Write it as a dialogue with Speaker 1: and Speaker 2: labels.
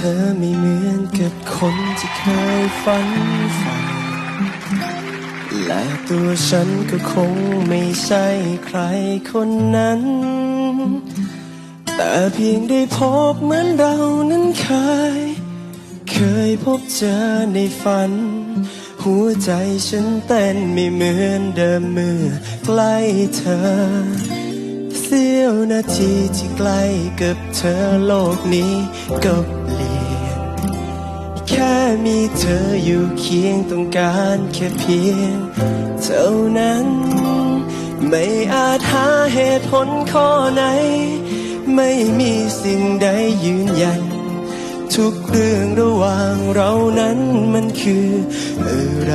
Speaker 1: เธอไม่เหมือนกับคนที่เคยฝันใฝ่และตัวฉันก็คงไม่ใช่ใครคนนั้น แต่เพียงได้พบเหมือนเรานั้นเคย เคยพบเจอในฝัน หัวใจฉันเต้นไม่เหมือนเดิมเมื่อใกล้เธอ ยวนาทีที่ใกล้กับเธอโลกนี้ก็เปลี่ยน แค่มีเธออยู่เคียงต้องการแค่เพียง เท่านั้น ไม่อาจหาเหตุผลข้อไหน ไม่มีสิ่งใดยืนยัน ทุกเรื่องระหว่างเรานั้นมันคืออะไร